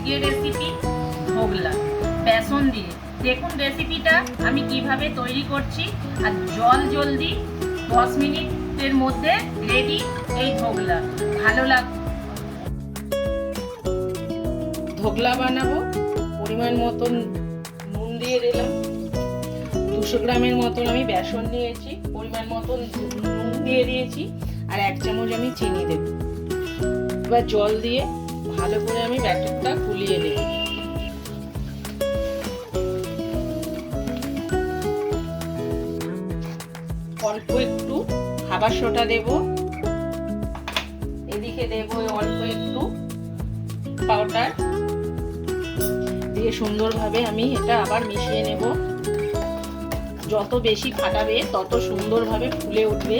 আজকের রেসিপি ধোগলা বেসন দিয়ে। দেখুন রেসিপিটা আমি কীভাবে তৈরি করছি। আর জল জলদি দশ মিনিটের মধ্যে রেডি এই ধোগলা ভালো লাগ ধোগলা বানাবো। পরিমাণ মতন নুন দিয়ে দিলাম। দুশো গ্রামের মতন আমি বেসন নিয়েছি। পরিমাণ মতন নুন দিয়ে দিয়েছি। আর এক চামচ আমি চিনি দেব। এবার জল দিয়ে ভালো করে আমি ব্যাটারটা ফুলিয়ে নেব। অল্প একটু খাবার সোটা দেব। এদিকে দেব অল্প একটু পাউডার। দিয়ে সুন্দরভাবে আমি এটা আবার মিশিয়ে নেব। যত বেশি ফাটাবে, তত সুন্দরভাবে ফুলে উঠবে।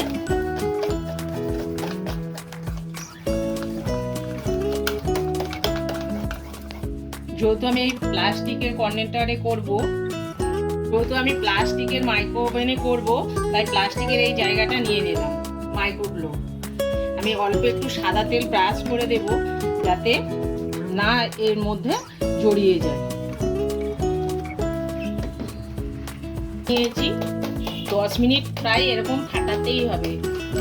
যেহেতু আমি এই প্লাস্টিকের কর্নেটারে করব, যেহেতু আমি প্লাস্টিকের মাইক্রো ওভেনে করব, তাই প্লাস্টিকের এই জায়গাটা নিয়ে নিলাম মাইক্রোগুলো আমি অল্প একটু সাদা তেল ব্রাশ করে দেব, যাতে না এর মধ্যে জড়িয়ে যায়। নিয়েছি, দশ মিনিট প্রায় এরকম ফাটাতেই হবে,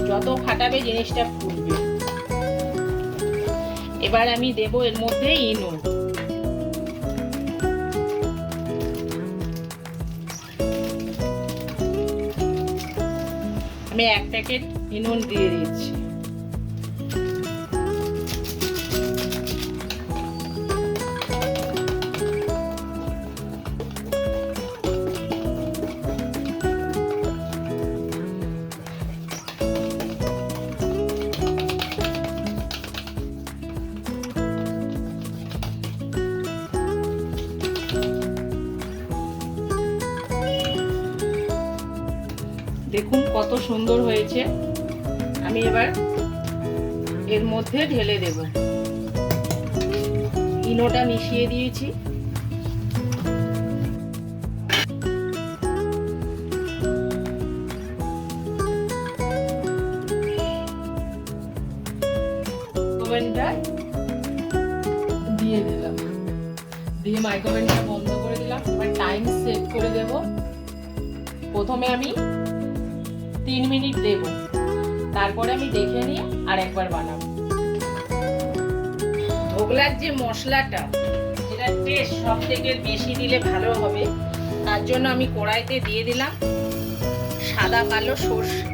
যত ফাটাবে জিনিসটা ফুলবে এবার আমি দেব এর মধ্যে ইনো। আমি এক প্যাকেট ইনুন দিয়ে দিচ্ছি। দেখুন কত সুন্দর হয়েছে। আমি এবার এর মধ্যে ঢেলে দেব। ইনোটা মিশিয়ে দিয়েছি। দিয়ে দিলাম। দিয়ে মাইক্রোওভেনটা বন্ধ করে দিলাম। এবার টাইম সেট করে দেব। প্রথমে আমি তিন মিনিট দেব। তারপরে আমি দেখে নিয়ে আর একবার বানাবো। ধোগলার যে মশলাটা যেটা টেস্ট সব থেকে বেশি দিলে ভালো হবে। তার জন্য আমি কড়াইতে দিয়ে দিলাম সাদা কালো সর্ষে।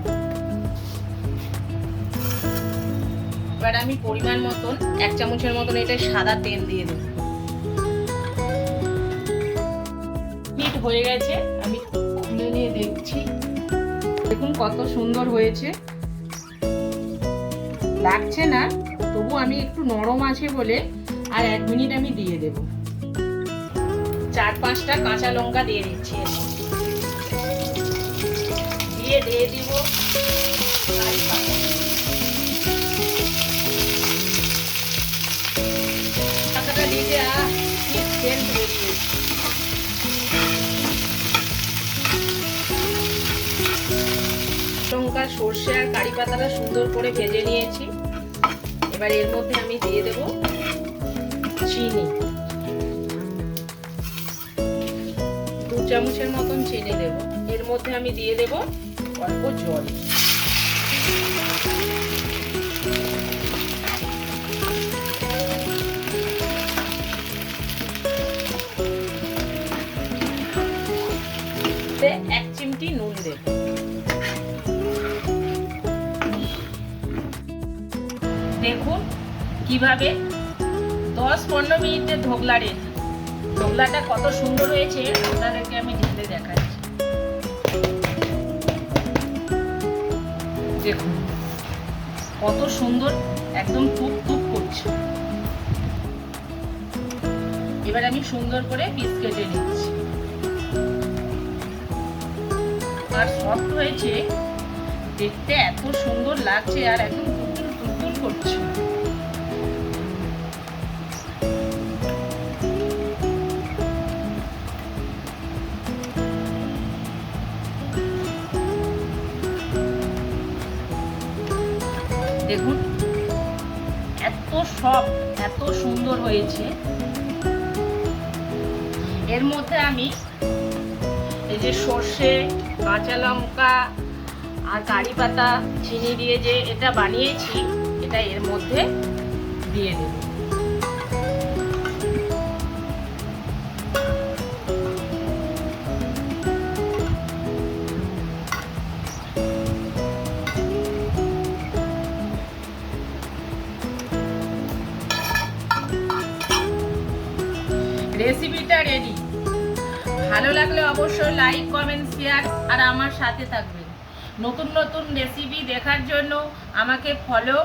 এবার আমি পরিমাণ মতন এক চামচের মতন এটা সাদা তেল দিয়ে দেব। মিনিট হয়ে গেছে আমি খুলে নিয়ে দেখছি। দেখুন কত সুন্দর হয়েছে। লাগছে না, তবু আমি একটু নরম আছে বলে আর এক মিনিট আমি দিয়ে দেব। চার পাঁচটা কাঁচা লঙ্কা দিয়ে দিচ্ছি দিয়ে দিয়ে দিব। লঙ্কা সর্ষে আর কারি পাতাটা সুন্দর করে ভেজে নিয়েছি। এবার এর মধ্যে আমি দিয়ে দেব চিনি। দু চামচের মতন চিনি দেব। এর মধ্যে আমি দিয়ে দেব অল্প জল। এক চিমটি নুন দেব। দেখুন কীভাবে দশ পনেরো মিনিটে ধোগলা রেডি ধোগলাটা কত সুন্দর হয়েছে, আপনাদেরকে আমি ঢেলে দেখাচ্ছি। দেখুন কত সুন্দর, একদম টুক টুক করছে। এবার আমি সুন্দর করে পিস কেটে নিচ্ছি। আর সফট হয়েছে, দেখতে এত সুন্দর লাগছে আর একদম করছে? দেখুন, এত সফট এত সুন্দর হয়েছে। এর মধ্যে আমি এই যে সর্ষে, কাঁচা লঙ্কা আর কারি পাতা চিনি দিয়ে যে এটা বানিয়েছি এটা এর মধ্যে দিয়ে দেব। রেসিপিটা রেডি ভালো লাগলে অবশ্যই লাইক কমেন্ট শেয়ার আর আমার সাথে থাকবেন। নতুন নতুন রেসিপি দেখার জন্য আমাকে ফলো